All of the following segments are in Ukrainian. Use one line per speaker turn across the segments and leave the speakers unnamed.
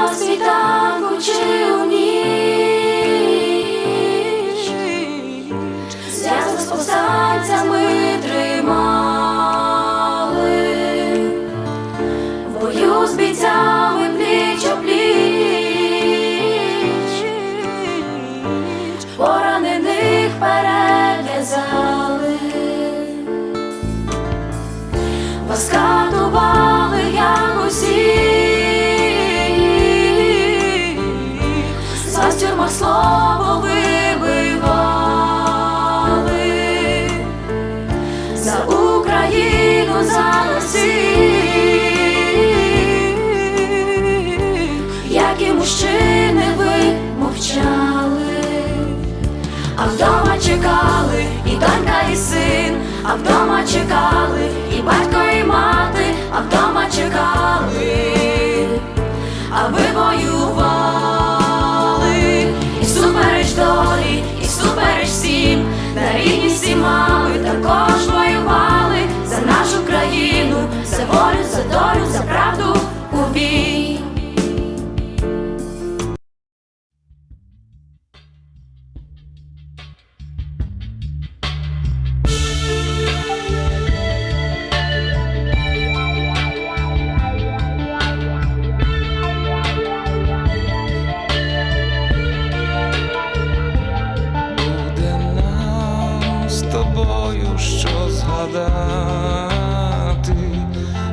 на світанку чи у ніч, зв'язок з повстанцями тримав. А вдома чекали,
згадати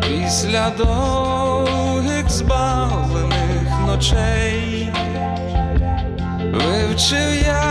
після довгих збавлених ночей. Вивчив я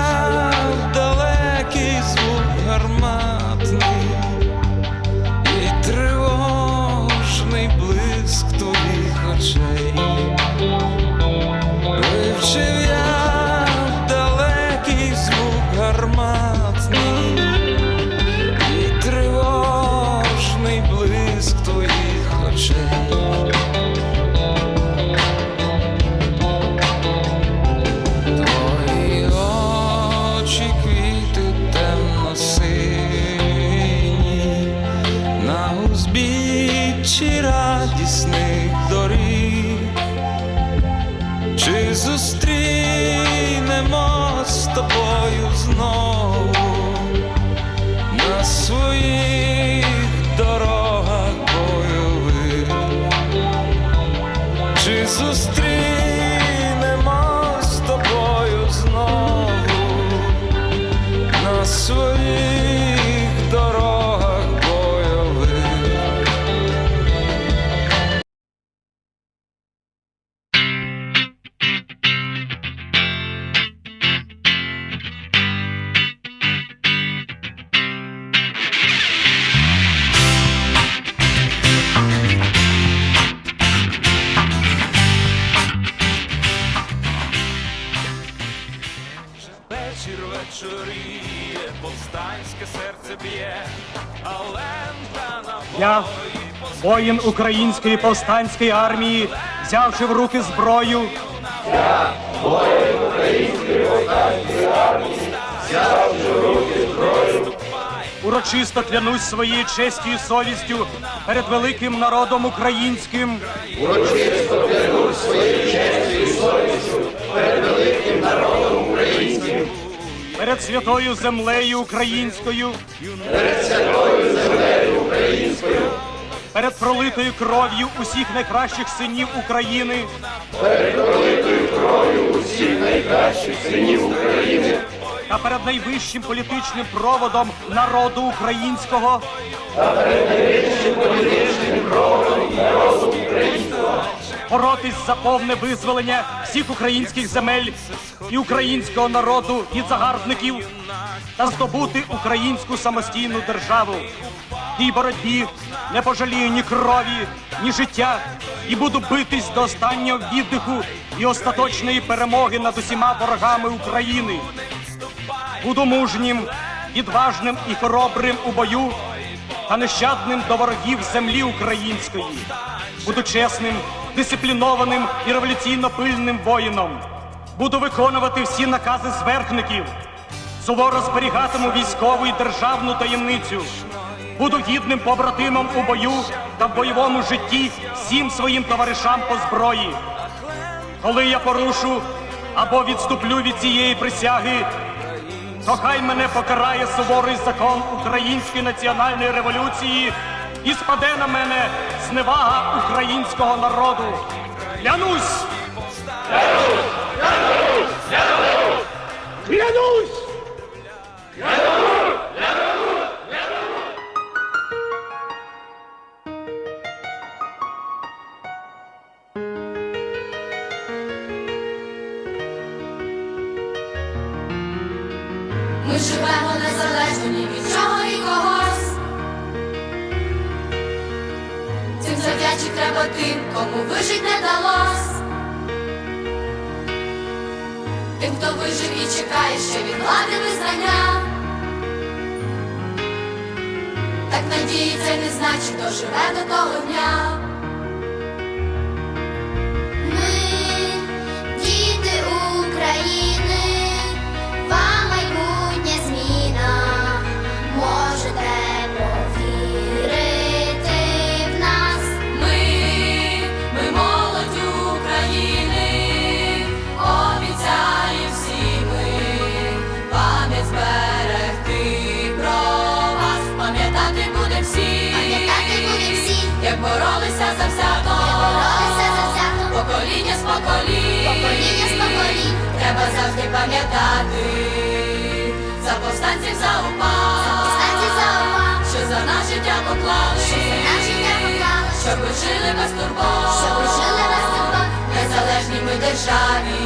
Чи зустрінемо з тобою знову на своїх дорогах бойових? Чи зустрінемо лента на
Я, воїн української повстанської армії, взявши в руки зброю. Урочисто клянусь своєю честю і совістю перед великим народом українським. Урочисто клянусь свої честні совістю Перед великим народом українським. Перед святою землею українською. перед пролитою кров'ю усіх найкращих синів України. усіх найкращих синів України, Та перед найвищим політичним проводом народу українського. Боротись за повне визволення всіх українських земель і українського народу від загарбників та здобути українську самостійну державу. Тій боротьбі не пожалію ні крові, ні життя, і буду битись до останнього віддиху і остаточної перемоги над усіма ворогами України. Буду мужнім, відважним і хоробрим у бою та нещадним до ворогів землі української. Буду чесним, дисциплінованим і революційно пильним воїном. Буду виконувати всі накази зверхників. Суворо зберігатиму військову і державну таємницю. Буду гідним побратимом у бою та в бойовому житті всім своїм товаришам по зброї. Коли я порушу або відступлю від цієї присяги, то хай мене покарає суворий закон української національної революції і спаде на мене зневага українського народу. Клянусь! Клянусь!
Ми живемо незалежно ні від чого і когось. Цим завдячить треба тим, кому вижить не далось. Тим, хто вижив і чекає, що від влади визнання. Так надіється, не значить, доживе до того дня. Завжди пам'ятати. За повстанців за
упа,
що за наше життя поклали,
що за наше життя поклали,
щоб ми жили без турбот,
щоб ми жили без турбот.
незалежній ми державі,